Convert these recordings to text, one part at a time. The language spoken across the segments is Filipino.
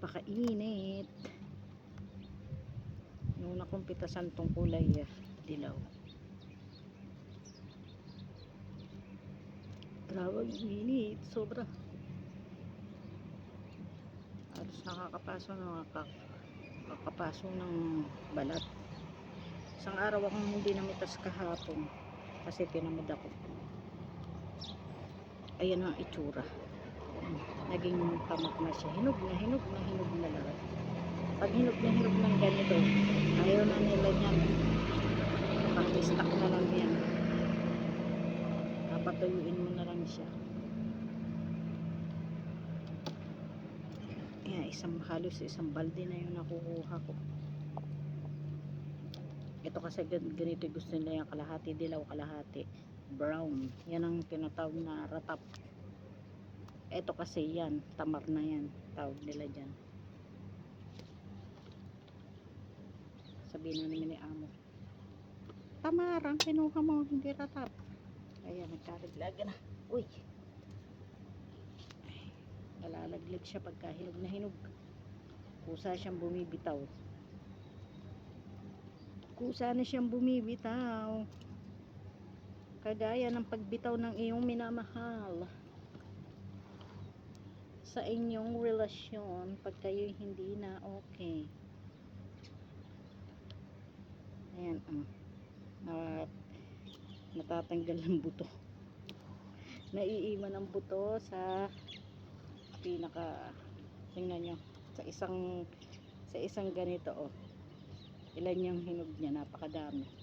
napakainit. Nung nakumpitasan tong kulay ah, dilaw. Grabe init sobra. Halos nakakapaso na nakakapaso ng balat. Isang araw akong hindi namitas kahapon kasi tinamad ako. Ayan ang itsura naging tamak na siya. Hinog na hinog na hinog na lahat pag hinog na hinog ng ganito ayaw na nila niyan. Pang-stock na lang yan. Papatuyuin mo na lang siya. Ayan, isang halos isang balde na yung nakukuha ko. Ito kasi gan- ganito gusto nila yung kalahati dilaw kalahati. Brown. Yan ang tinatawag na ratap ito kasi yan tamar na yan tawag nila dyan. Sabihin na namin ni amo. Tamar ang kinuha mo hindi ratap. Ayan nagkaraglaga na. Uy. Ay, siya pagka hinog na hinog. Kusa siyang bumibitaw. Kusa na siyang bumibitaw. Kagaya ng pagbitaw ng iyong minamahal sa inyong relasyon pag kayo hindi na okay? Ayan ang na, natatanggal ng buto. Naiiwan ang buto sa pinaka tingnan nyo sa isang sa isang ganito oh. Ilan yung hinog niya? Napakadami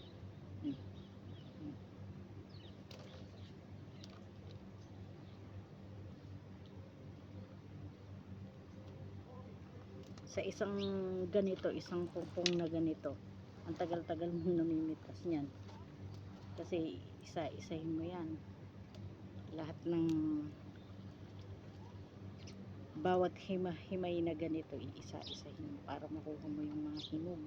sa isang ganito isang pungpong na ganito. Ang tagal-tagal mong namimitas niyan. Kasi isa-isahin mo yan. Lahat ng bawat hima, himay na ganito iisa-isahin mo para makuha mo yung mga hinog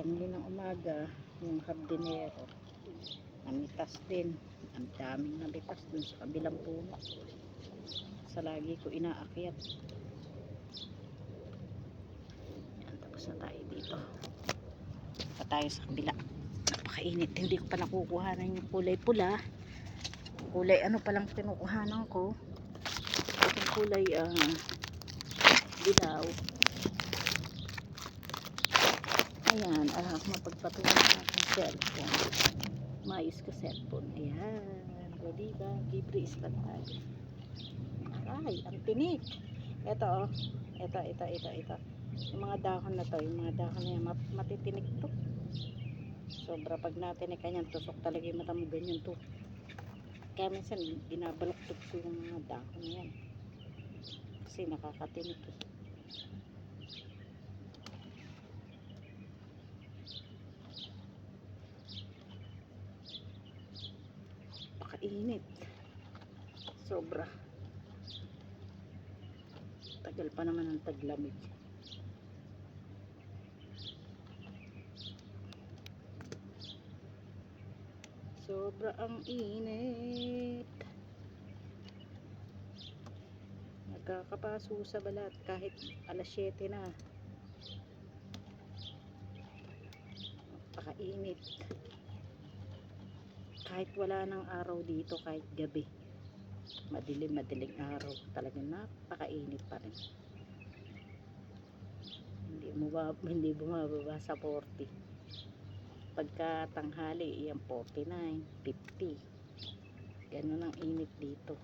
kaninang umaga yung hardinero namitas din. Ang daming namitas dun sa kabilang puno. Sa lagi ko inaakyat. Yan tapos na tayo dito. Pa tayo sa kabila. Napakainit. Hindi ko pa nakukuhanan yung kulay pula. Kulay ano palang kinukuhanan ko? Yung kulay ah dilaw Ayan, ah, mapagpatuloy aking cellphone. Mais ka cellphone. Ayan. O, diba? Libre isla tayo. Aray, ang tinik. Ito, oh. Ito, ito, ito, ito. Yung mga dahon na to, yung mga dahon na yan, mat- matitinik to. Sobra pag natinik ka yan, tusok talaga yung mata mo, ganyan to. Kaya minsan, binabalaktot ko yung mga dahon na yan. Kasi nakakatinik eh. Pakainit. Sobra. Tagal pa naman ang taglamig. Sobra ang init. Nagkakapaso sa balat kahit alas 7 na. Pakainit kahit wala ng araw dito kahit gabi madilim madiling araw. Talagang napakainit pa rin. Hindi bumaba, hindi bumababa sa 40 pagka tanghali iyan 49 50 ganun ang init dito.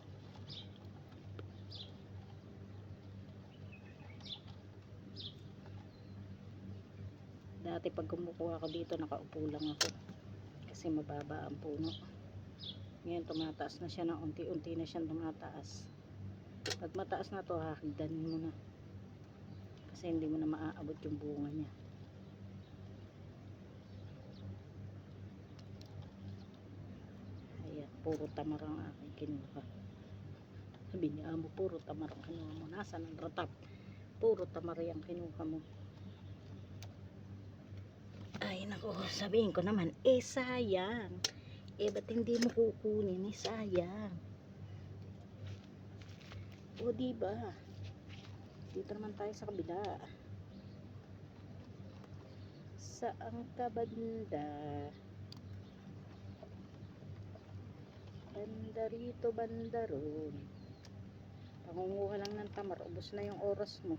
Dati pag kumukuha ako dito nakaupo lang ako kasi mababa ang puno. Ngayon tumataas na siya ng unti-unti na siyang tumataas. Pag mataas na to hahagdanin mo na. Kasi hindi mo na maaabot yung bunga niya. Ayan puro tamar ang aking kinuha. Sabi niya amo puro tamar ang kinuha mo. Nasa ng ratap? Puro tamar yung kinuha mo Oh, sabihin ko naman, eh sayang. Eh, ba't hindi mo kukunin? Eh, sayang. O, diba? Dito naman tayo sa kabila. Saan ka banda? Banda rito, banda ron. Pangunguha lang ng tamar. Ubus na yung oras mo.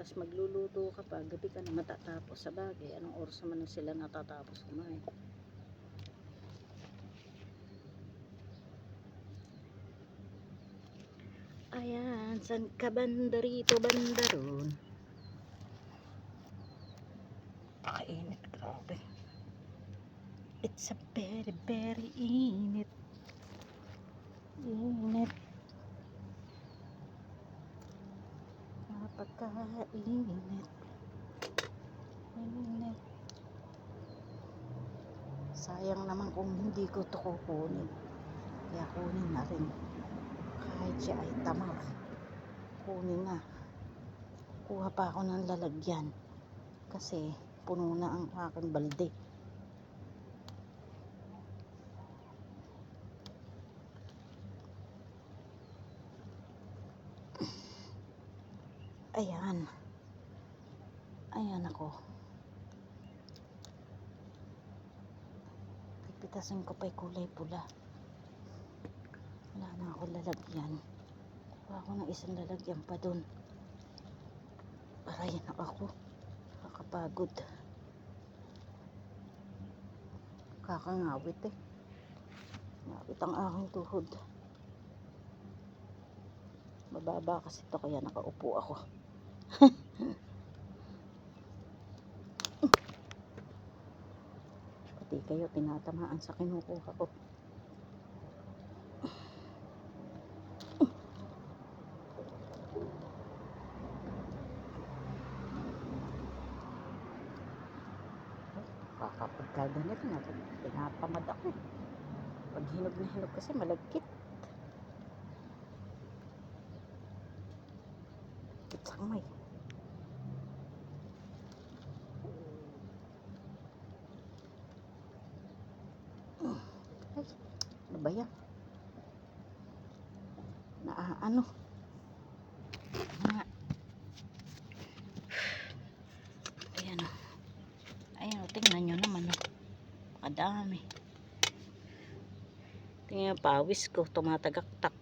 Tapos magluluto ka pa, gabi ka na matatapos sa bagay. Anong oras naman na sila natatapos kumain? Ayan, san ka banda rito, banda? Pakainit, grabe. It's a very, very init. Init. Napakainit. Init. Sayang naman kung hindi ko to kukunin. Kaya kunin na rin. Kahit siya ay tamar. Kunin na. Kuha pa ako ng lalagyan. Kasi puno na ang aking balde. Ayan. Ayan ako. Pipitasin ko pa'y kulay pula. Wala na ako lalagyan. Kuha ako ng isang lalagyan pa dun. Aray na ako. Kakapagod. Kakangawit eh. Ngawit ang aking tuhod. Mababa kasi to kaya nakaupo ako. Pati kayo tinatamaan sa kinukuha ko. Kapag kaganit na, pinatamad ako. Pag hinog na hinog kasi malagkit. Kitsangmay. Ay, ano ba yan? Na, ano? Na, ayan o. Ayan o, tingnan nyo naman o. Kadami. Tingnan yung pawis ko, tumatagaktak.